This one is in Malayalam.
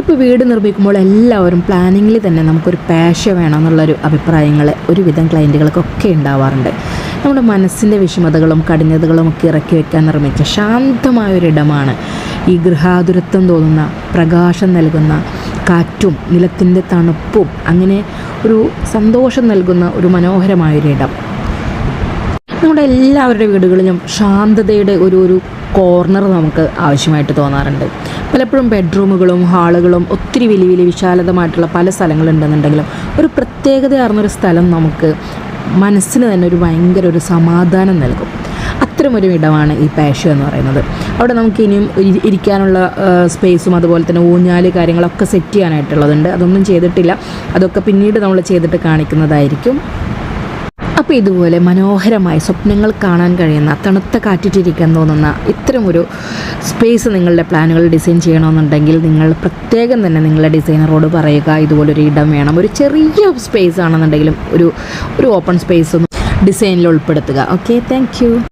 ഇപ്പോൾ വീട് നിർമ്മിക്കുമ്പോൾ എല്ലാവരും പ്ലാനിങ്ങിൽ തന്നെ നമുക്കൊരു പാഷ വേണം എന്നുള്ളൊരു അഭിപ്രായങ്ങൾ ഒരുവിധം ക്ലയന്റുകൾക്കൊക്കെ ഉണ്ടാവാറുണ്ട്. നമ്മുടെ മനസ്സിന്റെ വിഷമതകളും കഠിനതകളും ഒക്കെ ഇറക്കി വെക്കാൻ നിർമ്മിച്ച ശാന്തമായൊരിടമാണ്. ഈ ഗൃഹാതുരത്വം തോന്നുന്ന പ്രകാശം നൽകുന്ന കാറ്റും നിലത്തിന്റെ തണുപ്പും അങ്ങനെ ഒരു സന്തോഷം നൽകുന്ന ഒരു മനോഹരമായൊരിടം. നമ്മുടെ എല്ലാവരുടെ വീടുകളിലും ശാന്തതയുടെ ഒരു ഒരു കോർണർ നമുക്ക് ആവശ്യമായിട്ട് തോന്നാറുണ്ട്. പലപ്പോഴും ബെഡ്റൂമുകളും ഹാളുകളും ഒത്തിരി വലിയ വലിയ വിശാലതമായിട്ടുള്ള പല സ്ഥലങ്ങളുണ്ടെന്നുണ്ടെങ്കിലും ഒരു പ്രത്യേകതയാർന്നൊരു സ്ഥലം നമുക്ക് മനസ്സിന് തന്നെ ഒരു ഭയങ്കര ഒരു സമാധാനം നൽകും. അത്തരമൊരു ഇടമാണ് ഈ പാഷ്യ എന്ന് പറയുന്നത്. അവിടെ നമുക്ക് ഇനിയും ഇരിക്കാനുള്ള സ്പേസും അതുപോലെ തന്നെ ഊഞ്ഞാൽ കാര്യങ്ങളൊക്കെ സെറ്റ് ചെയ്യാനായിട്ടുള്ളതുണ്ട്. അതൊന്നും ചെയ്തിട്ടില്ല. അതൊക്കെ പിന്നീട് നമ്മൾ ചെയ്തിട്ട് കാണിക്കുന്നതായിരിക്കും. അപ്പോൾ ഇതുപോലെ മനോഹരമായ സ്വപ്നങ്ങൾ കാണാൻ കഴിയുന്ന തണുത്ത കാറ്റിട്ടിരിക്കാൻ തോന്നുന്ന ഇത്തരമൊരു സ്പേസ് നിങ്ങളുടെ പ്ലാനുകൾ ഡിസൈൻ ചെയ്യണമെന്നുണ്ടെങ്കിൽ നിങ്ങൾ പ്രത്യേകം തന്നെ നിങ്ങളുടെ ഡിസൈനറോട് പറയുക ഇതുപോലൊരു ഇടം വേണം. ഒരു ചെറിയ സ്പേസ് ആണെന്നുണ്ടെങ്കിലും ഒരു ഒരു ഓപ്പൺ സ്പേസ് ഒന്ന് ഡിസൈനിൽ ഉൾപ്പെടുത്തുക. Okay thank